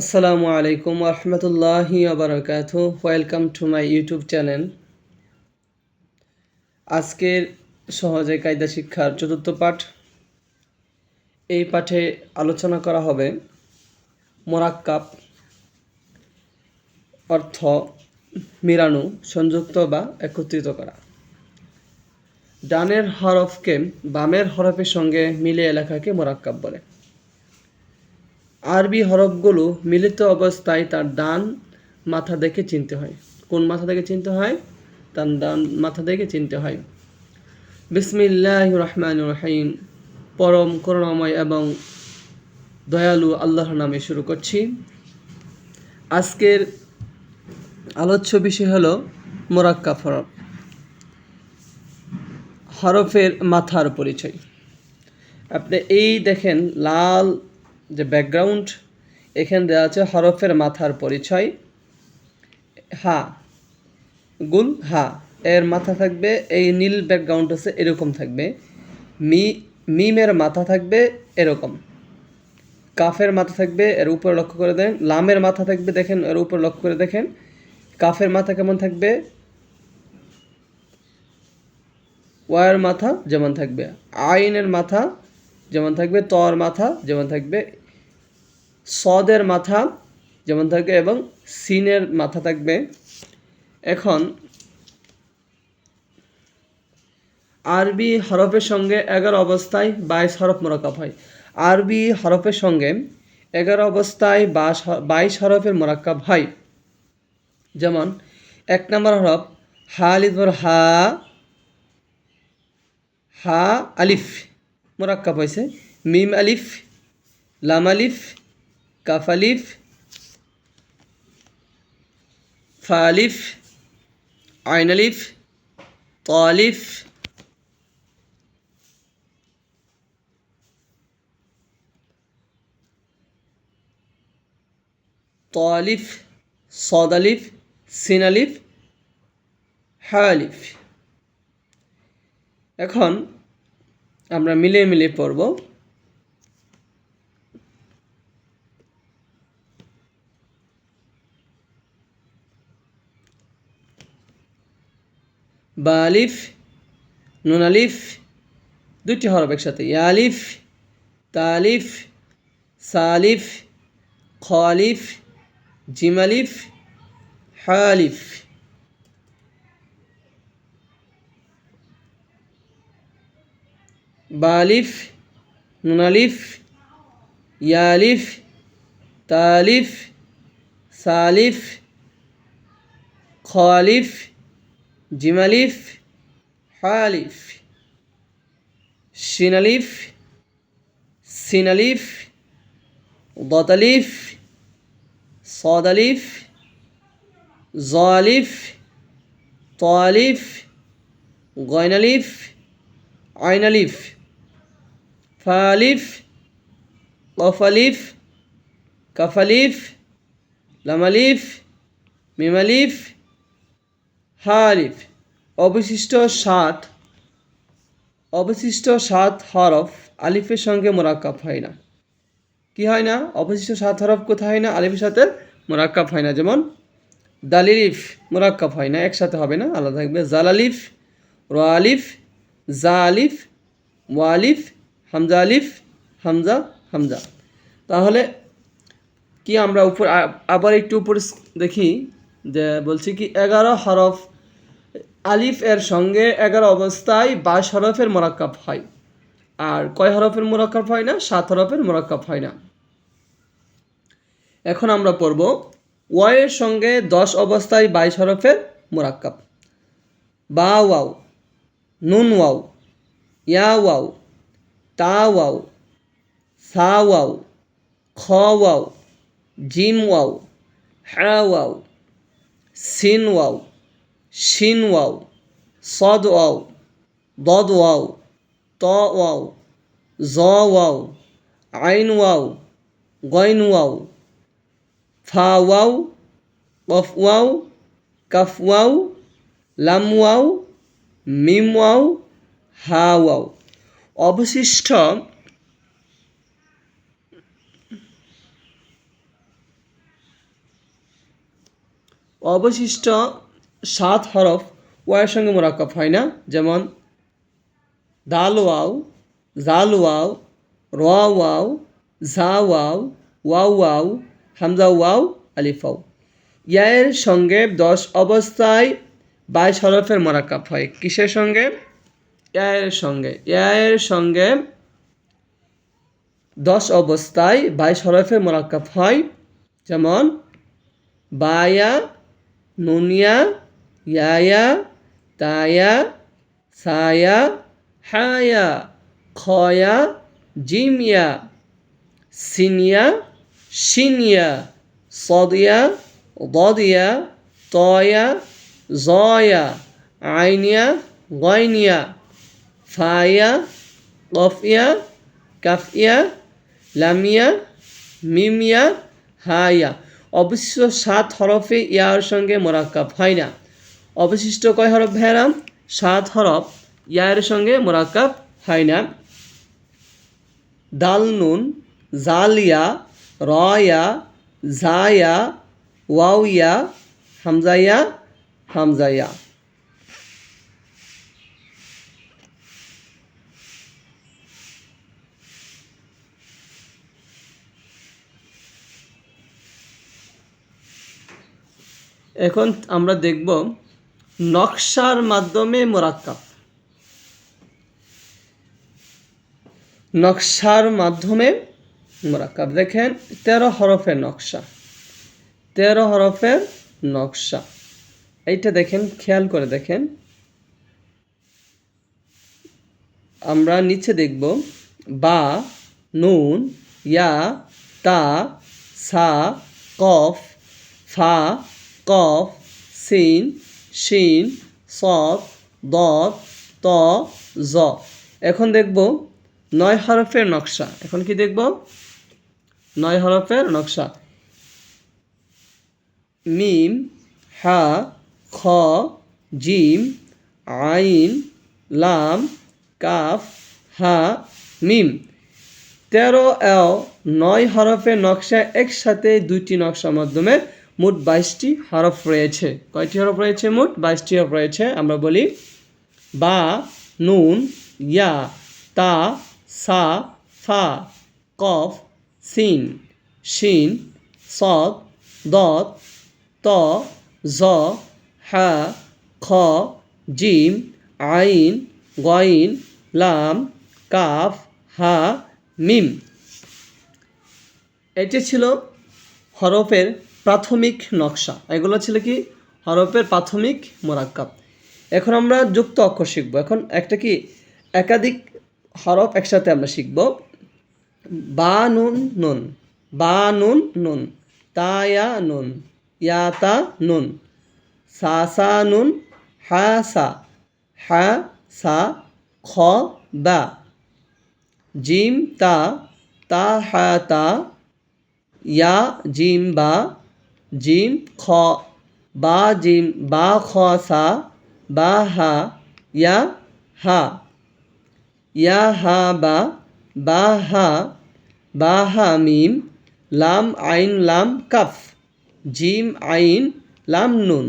আসসালামু আলাইকুম রহমতুল্লাহি আবরকাত welcome to my YouTube channel আজকের সহজে কায়দা শিক্ষার চতুর্থ পাঠ। এই পাঠে আলোচনা করা হবে মোরাক্কাব, অর্থ মিরানু সংযুক্ত বা একত্রিত করা। ডানের হরফকে বামের হরফের সঙ্গে মিলিয়ে লেখাকে মোরাক্কাব বলে। আরবি হরফগুলো মিলিত অবস্থায় তার ডান মাথা দেখে চিনতে হয়। কোন মাথা দেখে চিনতে হয়? তার ডান মাথা দেখে চিনতে হয়। বিসমিল্লাহ রহমান রহিম। পরম করুণাময় এবং দয়ালু আল্লাহর নামে শুরু করছি। আজকের আলোচ্য বিষয় হলো মোরাক্কা হরফ হরফের মাথার পরিচয়। আপনি এই দেখেন লাল যে ব্যাকগ্রাউন্ড এখানে দেওয়া আছে হরফের মাথার পরিচয়, হা গুল হা, এর মাথা থাকবে, এই নীল ব্যাকগ্রাউন্ড আছে, এরকম থাকবে, মি, মিমের মাথা থাকবে, এরকম, কাফের মাথা থাকবে, এর উপর লক্ষ্য করে দেন লামের মাথা থাকবে, দেখেন, এর উপর লক্ষ্য করে দেখেন, কাফের মাথা কেমন থাকবে, ওয়ার মাথা যেমন থাকবে, আইনের মাথা যেমন থাকবে, তর মাথা যেমন থাকবে সদের মাথা যেমন থাকবে এবং সিনের মাথা থাকবে। এখন আরবি হরফের সঙ্গে এগারো অবস্থায় বাইশ হরফ মোরাকাব হয়। আরবি হরফের সঙ্গে এগারো অবস্থায় বাস বাইশ হরফের মোরাক্কাব হয়। যেমন এক নম্বর হরফ হা লিদবর হা হা আলিফ মোরাক্কাব হয়েছে। মিম আলিফ, লাম আলিফ কাফ আলিফ ফা আলিফ আইন আলিফ ত আলিফ ত আলিফ সদ আলিফ সিন আলিফ হা আলিফ এখন আমরা মিলিয়ে মিলিয়ে পড়ব। বা আলিফ নুন আলিফ দুটি হরফ একসাথে, ইয়া আলিফ তালিফ সালিফ খালিফ জিমালিফ হালিফ বালিফ নুনালিফ ইয়ালিফ তালিফ সালিফ খালিফ জিমালিফ হালিফ শিনালিফ সিনালিফ দতালিফ সদালিফ জলিফ তালিফ গয়নালিফ আইনালিফ ফালিফ কফালিফ কাফালিফ লামালিফ মিমালিফ হালিফ অবশিষ্ট সাত অবশিষ্ট সাত হরফ আলিফের সঙ্গে মোরাক্কাব হয় না। কি হয় না? অবশিষ্ট সাত হরফ কোথায় হয় না? আলিফের সাথে মোরাক্কাব হয় না। যেমন দালিলিফ মোরাক্কাব হয় না, একসাথে হবে না, আলাদা থাকবে। জালালিফ র আলিফ জা আলিফ ওয়ালিফ, হামজা আলিফ, হামজা হামজা। তাহলে কি আমরা উপর আবার একটু উপরে দেখি যে বলছি কি, এগারো হরফ আলিফ এর সঙ্গে এগারো অবস্থায় বাইশ হরফের মোরাক্কাব হয়। আর কয় হরফের মোরাক্কাব হয় না? সাত হরফের মোরাক্কাব হয় না। এখন আমরা পড়ব ওয়ের সঙ্গে দশ অবস্থায় বাইশ হরফের মোরাক্কাব। বা ওয়াও, নুন ওয়াও, ইয়া ওয়াও, তা ওয়াও, সা ওয়াও, খ ওয়াও, জিম ওয়াও, হ্যা ওয়াও, সিন ওয়াও। শিন ওয়াও, সদ ওয়াও, দদ ওয়াও, ত ওয়াও, জ ওয়াও, আইন ওয়াও, গইন ওয়াও, ফা ওয়াও, কফ ওয়াও, কাফ ওয়াও, লাম ওয়াও, মিম ওয়াও, হা ওয়াও। অবশিষ্ট অবশিষ্ট সাত হরফ ওয়ার সঙ্গে মোরাক্কাব হয় না। যেমন দাল ওয়াও জাল ওয়াও র ওয়াও ঝা ওয়াও ওয়াও ওয়াও হামজা ওয়াও আলিফাও। ইয়ায়ের সঙ্গে দশ অবস্থায় বাইশ হরফের মোরাক্কাব হয়। কিসের সঙ্গে? ইয়ায়ের সঙ্গে। ইয়ায়ের সঙ্গে দশ অবস্থায় বাইশ হরফের মোরাক্কাব হয়। যেমন, বায়া, নুনিয়া ইয়ায়া তায়া সায়া হায়া খয়া জিমিয়া সিনিয়া সিনিয়া সদিয়া দদিয়া তয়া জয়া আইনিয়া গয়নিয়া ফায়া কফিয়া কাফিয়া লামিয়া মিমিয়া হায়া অবশ্য সাত হরফে ইয়ার সঙ্গে মোরাক্কাব, হয় না। অবশিষ্ট কয় হরফ ভেরাম সাত হরফ। ইয়ার সঙ্গে মোরাক্কাব হয় না। দাল নুন জালিয়া রয়া জায়া ওয়াউয়া হামজাইয়া হামজাইয়া এখন আমরা দেখব নকশার মাধ্যমে মোরাক্কাব। নকশার মাধ্যমে মোরাক্কাব। দেখেন, তেরো হরফের নকশা। তেরো হরফের নকশা। এইটা দেখেন, খেয়াল করে দেখেন। আমরা নিচে দেখব, বা, নুন, ইয়া, তা, সা, কফ, ফা, কফ, সিন শিন সদ দত ত, জ। এখন দেখব নয় হরফের নকশা। এখন কি দেখব? নয় হরফের নকশা। মিম, হা, খ, জিম, আইন, লাম, কাফ, হা, মিম। তেরো এও নয় হরফের নকশা একসাথে দুইটি নকশার মাধ্যমে মোট বাইশটি হরফ রয়েছে। কয়টি হরফ রয়েছে মোট? বাইশটি হরফ রয়েছে, আমরা বলি বা, নুন, ইয়া, তা, সা, ফা, কফ, সিন, শিন, সদ, দত, ত, জ, হা, খ, জিম, আইন গইন লাম, কাফ, হা, মিম। এটি ছিল হরফের প্রাথমিক নকশা। এগুলো ছিল কি? হরফের প্রাথমিক মোরাক্কাব। এখন আমরা যুক্ত অক্ষর শিখব। এখন একটা কি? একাধিক হরফ একসাথে আমরা শিখব। বা, নুন নুন। বা, নুন নুন। তায়া নুন। ইয়াতা নুন। সা সা, নুন। হা, সা। হা, সা, খ, বা। জিম, তা। তা, হা, তা। ইয়া, জিম, বা। জিম খ, বা জিম, বা খ, সা, বা হা, ইয়া হা। ইয়া, হা, বা বা, হা বা, হা, মিম, লাম, আইন, লাম, কাফ। জিম, আইন, লাম, নুন।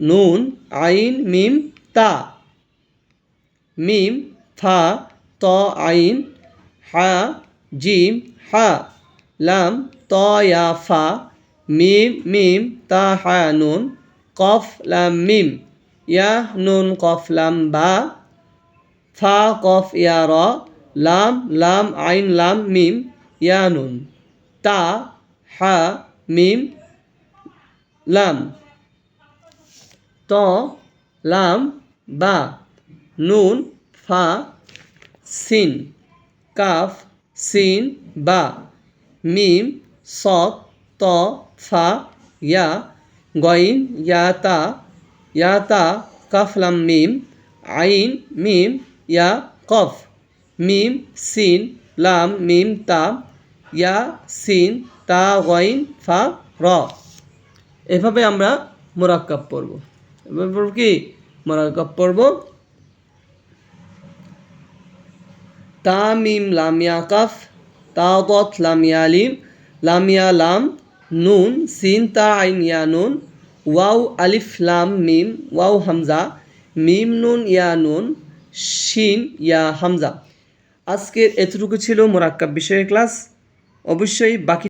নুন, আইন, মিম, তা। মিম, ফা, ত, আইন, হা, জিম, হা। লাম, ত ফা। মিম মিম, তা, হা, নুন, কফ, লাম, মিম, ইয়া, নুন, কফ, লাম, বা ফা কফ, ইয়া, র, লাম লাম, আইন, লাম, মিম, ইয়া, নুন, তা, হা, মিম, লাম, ত, লাম, বা, নুন, ফা, সিন, কাফ, সিন, বা, মিম, সত, ত ফা, ইয়া গইন ইয়া, তা ইয়া, তা, কাফ, লাম, মিম, আইন, মিম, ইয়া, কফ, মিম, সিন, লাম, মিম, তা, ইয়া, সিন, তা গইন ফা, র। এভাবে আমরা মোরাক্কাব পড়ব। এভাবে পড়ব কি? মোরাক্কাব পড়ব। তা, মিম লামিয়া কাফ, তা দত লামিয়া লিম লামিয়া লাম নুন, সিন, তা, আইন, ইয়া, নুন ওয়াউ আলিফলাম মিম ওয়াউ হামজা, মিম, নুন, ইয়া, নুন, শিন, ইয়া, হামজা। আজকের এতটুকু ছিল মোরাক্কাব বিষয়ের ক্লাস। অবশ্যই বাকি